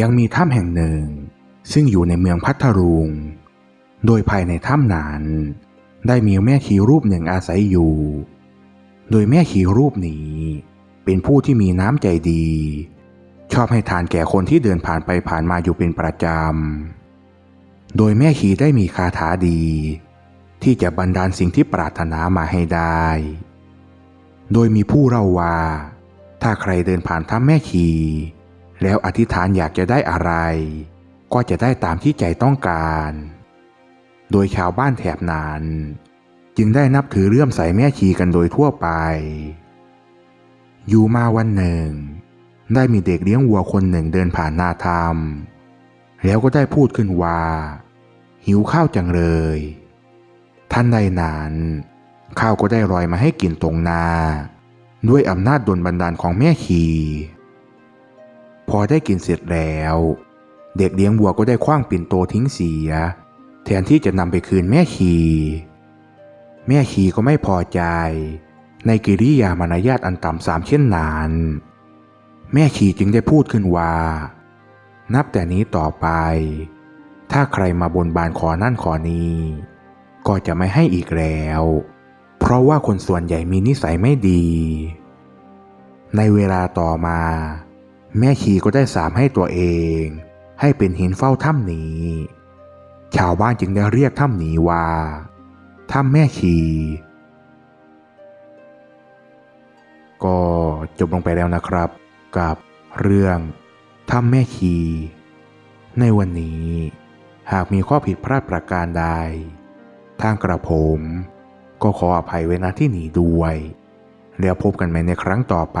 ยังมีถ้ำแห่งหนึ่ง ซึ่งอยู่ในเมืองพัทลุง โดยภายในถ้ำนั้น ได้มีแม่ชีรูปหนึ่งอาศัยอยู่ โดยแม่ชีรูปนี้ เป็นผู้ที่มีน้ำใจดี ชอบให้ทานแก่คนที่เดินผ่านไปผ่านมาอยู่เป็นประจำ โดยแม่ชีได้มีคาถาดี ที่จะบันดาลสิ่งที่ปรารถนามาให้ได้ โดยมีผู้เล่าว่า ถ้าใครเดินผ่านถ้ำแม่ชี แล้วอธิษฐานอยากจะได้อะไร ก็จะได้ตามที่ใจต้องการ โดยชาวบ้านแถบนั้น จึงได้นับถือเลื่อมใสแม่ชีกันโดยทั่วไป อยู่มาวันหนึ่ง ได้มีเด็กเลี้ยงวัวคนหนึ่งเดินผ่านนาธรรม แล้วก็ได้พูดขึ้นว่า หิวข้าวจังเลย ท่านใดนั้นข้าวก็ได้ลอยมาให้กินตรงนา ด้วยอำนาจดลบันดาลของแม่ชี พอได้กินเสร็จแล้ว เด็กเลี้ยงวัวก็ได้คว้างปิ่นโตทิ้งเสีย แทนที่จะนำไปคืนแม่ชีแม่ชีก็ไม่พอใจ ในกิริยามารยาทอันต่ำสามเช่นนั้นแม่ชีจึงได้พูดขึ้นว่า นับแต่นี้ต่อไป ถ้าใครมาบนบานขอนั่นขอนี้ ก็จะไม่ให้อีกแล้ว เพราะว่าคนส่วนใหญ่มีนิสัยไม่ดี ในเวลาต่อมา แม่ชีก็ได้สามให้ตัวเอง ให้เป็นหินเฝ้าถ้ำนี้ ชาวบ้านจึงได้เรียกถ้ำนี้ว่าถ้ำแม่ชีก็จบลงไปแล้วนะครับ กับเรื่องถ้ำแม่ชี ในวันนี้ หากมีข้อผิดพลาดประการใด ทางกระผม ก็ขออภัยไว้ณที่หนีด้วย แล้วพบกันใหม่ในครั้งต่อไป